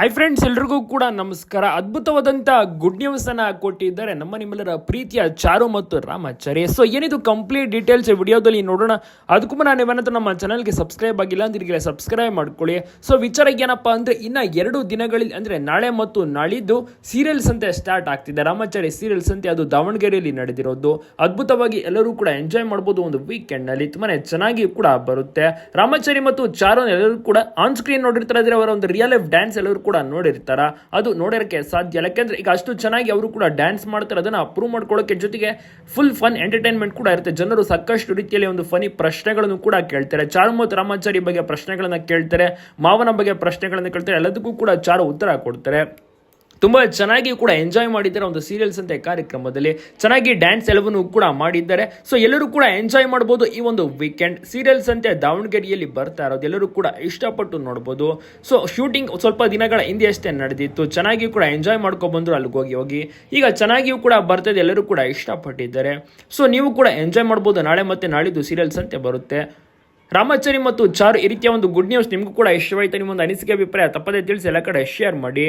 Hi friends ಎಲ್ರಿಗೂ ಕೂಡ ನಮಸ್ಕಾರ. ಅದ್ಭುತವಾದಂಥ ಗುಡ್ ನ್ಯೂಸ್ ಅನ್ನ ಕೊಟ್ಟಿದ್ದಾರೆ ನಮ್ಮ ನಿಮ್ಮೆಲ್ಲರ ಪ್ರೀತಿಯ ಚಾರು ಮತ್ತು ರಾಮಾಚಾರ್ಯ. ಸೊ ಏನಿದು ಕಂಪ್ಲೀಟ್ ಡೀಟೇಲ್ಸ್ ವಿಡಿಯೋದಲ್ಲಿ ನೋಡೋಣ. ಅದಕ್ಕೂ ಮುನ್ನ ನೀವೇನಾದ್ರೂ ನಮ್ಮ ಚಾನಲ್ಗೆ ಸಬ್ಸ್ಕ್ರೈಬ್ ಆಗಿಲ್ಲ ಅಂದ್ರೆ ಸಬ್ಸ್ಕ್ರೈಬ್ ಮಾಡ್ಕೊಳ್ಳಿ. ಸೊ ವಿಚಾರ ಏನಪ್ಪಾ ಅಂದ್ರೆ ಇನ್ನ ಎರಡು ದಿನಗಳಲ್ಲಿ ಅಂದ್ರೆ ನಾಳೆ ಮತ್ತು ನಾಳಿದ್ದು ಸೀರಿಯಲ್ಸ್ ಅಂತೆ ಸ್ಟಾರ್ಟ್ ಆಗ್ತಿದೆ. ರಾಮಾಚಾರ್ಯ ಸೀರಿಯಲ್ಸ್ ಅಂತೆ ಅದು ದಾವಣಗೆರೆಯಲ್ಲಿ ನಡೆದಿರೋದು. ಅದ್ಭುತವಾಗಿ ಎಲ್ಲರೂ ಕೂಡ ಎಂಜಾಯ್ ಮಾಡ್ಬೋದು ಒಂದು ವೀಕೆಂಡ್ನಲ್ಲಿ ತುಂಬಾನೇ ಚೆನ್ನಾಗಿ ಕೂಡ ಬರುತ್ತೆ. ರಾಮಾಚಾರಿ ಮತ್ತು ಚಾರು ಎಲ್ಲರೂ ಕೂಡ ಆನ್ ಸ್ಕ್ರೀನ್ ನೋಡಿರ್ತಾರೆ. ಅಂದ್ರೆ ಅವರ ಒಂದು ರಿಯಲ್ ಲೈಫ್ ಡ್ಯಾನ್ಸ್ ಎಲ್ಲರೂ ನೋಡಿರ್ತಾರ? ಅದು ನೋಡೋಕೆ ಸಾಧ್ಯ ಯಾಕೆಂದ್ರೆ ಈಗ ಅಷ್ಟು ಚೆನ್ನಾಗಿ ಅವರು ಕೂಡ ಡ್ಯಾನ್ಸ್ ಮಾಡ್ತಾರೆ, ಅದನ್ನ ಅಪ್ರೂವ್ ಮಾಡ್ಕೊಳ್ಳೋಕೆ ಜೊತೆಗೆ ಫುಲ್ ಫನ್ ಎಂಟರ್ಟೈನ್ಮೆಂಟ್ ಕೂಡ ಇರುತ್ತೆ. ಜನರು ಸಾಕಷ್ಟು ರೀತಿಯಲ್ಲಿ ಒಂದು ಫನಿ ಪ್ರಶ್ನೆಗಳನ್ನು ಕೂಡ ಕೇಳ್ತಾರೆ. ಚಾರು ಮತ್ತು ರಾಮಾಚಾರಿ ಬಗ್ಗೆ ಪ್ರಶ್ನೆಗಳನ್ನು ಕೇಳ್ತಾರೆ, ಮಾವನ ಬಗ್ಗೆ ಪ್ರಶ್ನೆಗಳನ್ನು ಕೇಳ್ತಾರೆ, ಎಲ್ಲದಕ್ಕೂ ಕೂಡ ಚಾರು ಉತ್ತರ ಕೊಡ್ತಾರೆ. ತುಂಬ ಚೆನ್ನಾಗಿ ಕೂಡ ಎಂಜಾಯ್ ಮಾಡಿದ್ದಾರೆ ಒಂದು ಸೀರಿಯಲ್ಸ್ ಅಂತ ಕಾರ್ಯಕ್ರಮದಲ್ಲಿ. ಚೆನ್ನಾಗಿ ಡ್ಯಾನ್ಸ್ ಎಲ್ಲವನ್ನು ಕೂಡ ಮಾಡಿದ್ದಾರೆ. ಸೊ ಎಲ್ಲರೂ ಕೂಡ ಎಂಜಾಯ್ ಮಾಡ್ಬೋದು ಈ ಒಂದು ವೀಕೆಂಡ್ ಸೀರಿಯಲ್ಸ್ ಅಂತೆ ದಾವಣಗೆರೆಯಲ್ಲಿ ಬರ್ತಾ ಇರೋದು. ಎಲ್ಲರೂ ಕೂಡ ಇಷ್ಟಪಟ್ಟು ನೋಡ್ಬೋದು. ಸೊ ಶೂಟಿಂಗ್ ಸ್ವಲ್ಪ ದಿನಗಳ ಹಿಂದೆ ಅಷ್ಟೇ ನಡೆದಿತ್ತು. ಚೆನ್ನಾಗಿ ಕೂಡ ಎಂಜಾಯ್ ಮಾಡ್ಕೊಬಂದ್ರು ಅಲ್ಲಿಗೆ ಹೋಗಿ ಹೋಗಿ. ಈಗ ಚೆನ್ನಾಗಿಯೂ ಕೂಡ ಬರ್ತದೆ ಎಲ್ಲರೂ ಕೂಡ ಇಷ್ಟಪಟ್ಟಿದ್ದಾರೆ. ಸೊ ನೀವು ಕೂಡ ಎಂಜಾಯ್ ಮಾಡ್ಬೋದು. ನಾಳೆ ಮತ್ತೆ ನಾಳಿದ್ದು ಸೀರಿಯಲ್ಸ್ ಅಂತೆ ಬರುತ್ತೆ. ರಾಮಾಚಾರಿ ಮತ್ತು ಚಾರು ಈ ರೀತಿಯ ಒಂದು ಗುಡ್ ನ್ಯೂಸ್ ನಿಮಗೂ ಕೂಡ ಇಷ್ಟವಾಯಿತು? ನಿಮ್ಮ ಒಂದು ಅನಿಸಿಕೆ, ಅಭಿಪ್ರಾಯ ತಪ್ಪದೇ ತಿಳಿಸಿ ಎಲ್ಲ ಕಡೆ ಶೇರ್ ಮಾಡಿ.